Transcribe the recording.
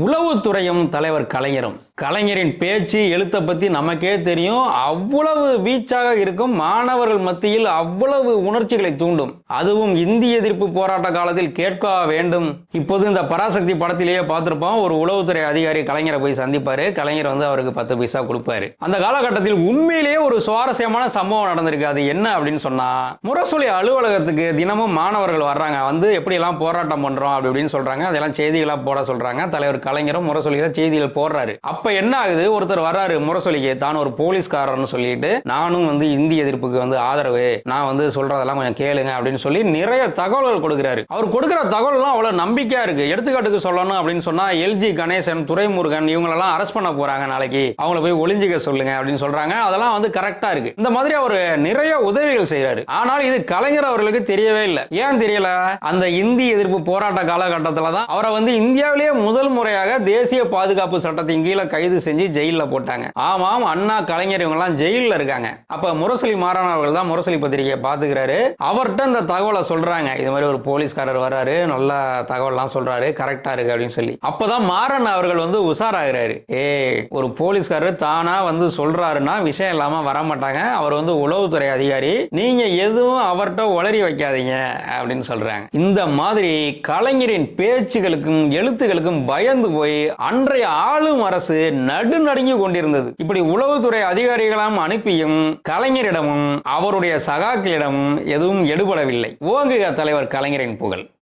உளவுத்துறையும் தலைவர் கலைஞரும். கலைஞரின் பேச்சு எழுத்தை பற்றி நமக்கே தெரியும். அவ்வளவு வீச்சாக இருக்கும். மாணவர்கள் மத்தியில் அவ்வளவு உணர்ச்சிகளை தூண்டும். அதுவும் இந்திய எதிர்ப்பு போராட்ட காலத்தில் கேட்க வேண்டும். இப்போது இந்த பராசக்தி படத்திலேயே பார்த்திருப்போம். ஒரு உளவுத்துறை அதிகாரி கலைஞரை போய் சந்திப்பாரு. கலைஞர் வந்து அவருக்கு பத்து பைசா கொடுப்பாரு. அந்த காலகட்டத்தில் உண்மையிலேயே ஒரு சுவாரஸ்யமான சம்பவம் நடந்திருக்கு. அது என்ன அப்படின்னு சொன்னா முரசொலி அலுவலகத்துக்கு தினமும் மாணவர்கள் வர்றாங்க. வந்து எப்படி எல்லாம் போராட்டம் பண்றோம் அப்படி அப்படின்னு சொல்றாங்க. அதெல்லாம் செய்திகளாக போட சொல்றாங்க. தலைவர் கலைஞரும் முரசொலியில செய்திகள் போடுறாரு. அப்ப என்ன ஆகுது? ஒருத்தர் வர்றாரு முரசொலிக்கு தான் ஒரு போலீஸ்காரர்னு சொல்லிட்டு நானும் வந்து இந்திய எதிர்ப்புக்கு வந்து ஆதரவு. நான் வந்து சொல்றதெல்லாம் கொஞ்சம் கேளுங்க அப்படின்னு சொல்லி நிறைய தகவல்கள் கொடுக்குறாரு. அவர் கொடுக்குற தகவல்லாம் அவ்வளவு நம்பிக்கையா இருக்கு. எடுத்துக்காட்டுக்கு சொல்லணும் அப்படின்னு சொன்னா எல்ஜி கணேசன் துரைமுருகன் இவங்களெல்லாம் அரெஸ்ட் பண்ண போறாங்க நாளைக்கு. அவங்கள போய் ஒளிஞ்சிக்க சொல்லுங்க அப்படின்னு சொல்றாங்க. அதெல்லாம் வந்து கரெக்டா இருக்கு. இந்த மாதிரி அவர் நிறைய உதவிகள் செய்யறாரு ஆனால் இது கலைஞர் அவர்களுக்கு தெரியவே இல்லை. ஏன் தெரியல? அந்த இந்தி எதிர்ப்பு போராட்ட காலகட்டத்தில் தான் அவரை வந்து இந்தியாவிலேயே முதல் முறையாக தேசிய பாதுகாப்பு சட்டத்தின் கீழே கைது செஞ்சு ஜெயிலில் போட்டாங்க. ஆமாம் அண்ணா கலைஞர் இவங்கெல்லாம் ஜெயிலில் இருக்காங்க. அப்ப முரசொலி மாறன் அவர்கள் தான் முரசொலி பத்திரிகையை பாத்துக்கிறாரு அவர்கிட்ட இந்த தகவலை சொல்றாங்க. இது மாதிரி ஒரு போலீஸ்காரர் வர்றாரு நல்ல தகவல்லாம் சொல்றாரு கரெக்டா இருக்கு அப்படின்னு சொல்லி. அப்பதான் மாறன் அவர்கள் வந்து உஷாராகிறாரு. ஏ ஒரு போலீஸ்காரர் தானா வந்து சொல்றாருன்னா விஷயம் இல்லாம வர மாட்டாங்க அவர் வந்து உளவுத்துறை அதிகாரி. நீங்க எதுவும் அவர்கிட்ட உளறி வைக்காதீங்க அப்படின்னு சொல்றாங்க. இந்த மாதிரி கலைஞரின் பேச்சுகளுக்கும் எழுத்துக்களுக்கும் பயந்து போய் அன்றைய ஆளும் அரசு நடுநடுங்கி கொண்டிருந்தது இப்படி உளவுத்துறை அதிகாரிகளாம் அனுப்பியும் கலைஞரிடமும் அவருடைய சகாக்களிடமும் எதுவும் எடுபடவில்லை. ஓங்குக தலைவர் கலைஞரின் புகழ்.